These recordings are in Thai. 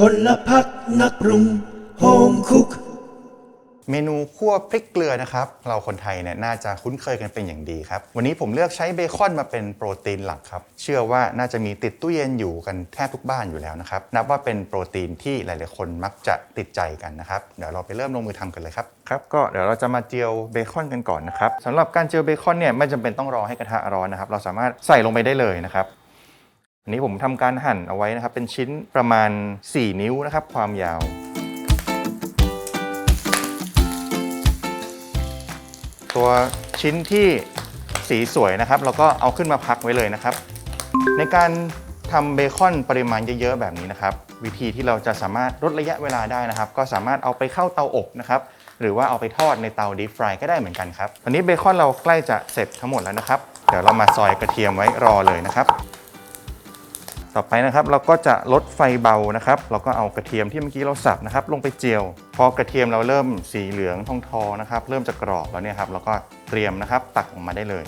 พลพักนักปรุงโฮมคุก เมนูคั่วพริกเกลือนะครับ เราคนไทยเนี่ยน่าจะคุ้นเคยกันเป็นอย่างดีครับ วันนี้ผมเลือกใช้เบคอนมาเป็นโปรตีนหลักครับ เชื่อว่าน่าจะมีติดตู้เย็นอยู่กันแทบทุกบ้านอยู่แล้วนะครับ นับว่าเป็นโปรตีนที่หลาย ๆ คนมักจะติดใจกันนะครับ เดี๋ยวเราไปเริ่มลงมือทำกันเลยครับ ครับ ก็เดี๋ยวเราจะมาเจียวเบคอนกันก่อนนะครับสำหรับการเจียวเบคอนเนี่ยไม่จำเป็นต้องรอให้กระทะร้อนนะครับ เราสามารถใส่ลงไปได้เลยนะครับ อันนี้ผมทำการหั่นเอาไว้นะครับ เป็นชิ้นประมาณ 4 นิ้วนะครับ ความยาวตัวชิ้นที่สีสวยนะครับ เราก็เอาขึ้นมาพักไว้เลยนะครับ ในการทำเบคอนปริมาณเยอะๆแบบนี้นะครับ วิธีที่เราจะสามารถลดระยะเวลาได้นะครับ ก็สามารถเอาไปเข้าเตาอบนะครับ หรือว่าเอาไปทอดในเตาดีฟรายก็ได้เหมือนกันครับตอนนี้เบคอนเราใกล้จะเสร็จทั้งหมดแล้วนะครับ เดี๋ยวเรามาซอยกระเทียมไว้รอเลยนะครับ ต่อไปนะครับเราก็จะลดไฟเบานะครับ เราก็เอากระเทียมที่เมื่อกี้เราสับนะครับ ลงไปเจียว พอกระเทียมเราเริ่มสีเหลืองทองทอนะครับ เริ่มจะกรอบแล้วเนี่ยครับเราก็เตรียมนะครับตักออกมาได้เลย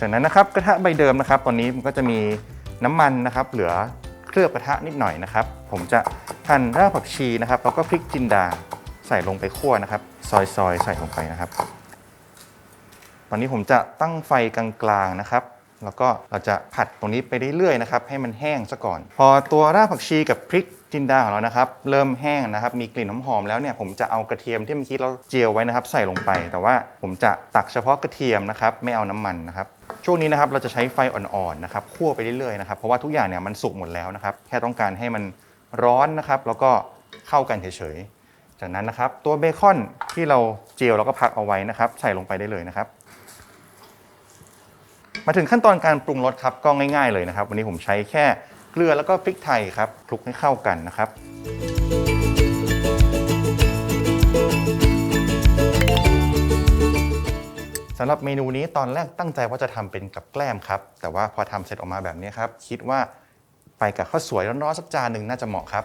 จากนั้นนะครับกระทะใบเดิมนะครับ ตอนนี้มันก็จะมีน้ำมันนะครับ เหลือเคลือบกระทะนิดหน่อยนะครับ ผมจะหั่นรากผักชีนะครับแล้วก็พริกจินดาใส่ลงไปคั่วนะครับ ซอยๆใส่ลงไปนะครับ ตอนนี้ผมจะตั้งไฟกลางๆนะครับ แล้วก็เราจะผัดตรงนี้ไปเรื่อยๆนะครับให้มันแห้งซะก่อน พอตัวรากผักชีกับพริกจินดาของเรานะครับเริ่มแห้งนะครับมีกลิ่นหอมๆแล้วเนี่ยผมจะเอากระเทียมที่เมื่อกี้เราเจียวไว้นะครับ ใส่ลงไป แต่ว่าผมจะตักเฉพาะกระเทียมนะครับไม่เอาน้ำมันนะครับช่วงนี้นะครับเราจะใช้ไฟอ่อนๆนะครับคั่วไปเรื่อยๆนะครับเพราะว่าทุกอย่างเนี่ยมันสุกหมดแล้วนะครับแค่ต้องการให้มันร้อนนะครับแล้วก็เข้ากันเฉยๆจากนั้นนะครับตัวเบคอนที่เราเจียวแล้วก็พักเอาไว้นะครับใส่ลงไปได้เลยนะครับ มาถึงขั้นตอนการปรุงรสครับก็ง่ายๆเลยนะครับ วันนี้ผมใช้แค่เกลือแล้วก็พริกไทยครับคลุกให้เข้ากันนะครับสำหรับเมนูนี้ตอนแรกตั้งใจว่าจะทำเป็นกับแกล้มครับ แต่ว่าพอทำเสร็จออกมาแบบนี้ครับ คิดว่าไปกับข้าวสวยร้อนๆสักจานหนึ่งน่าจะเหมาะครับ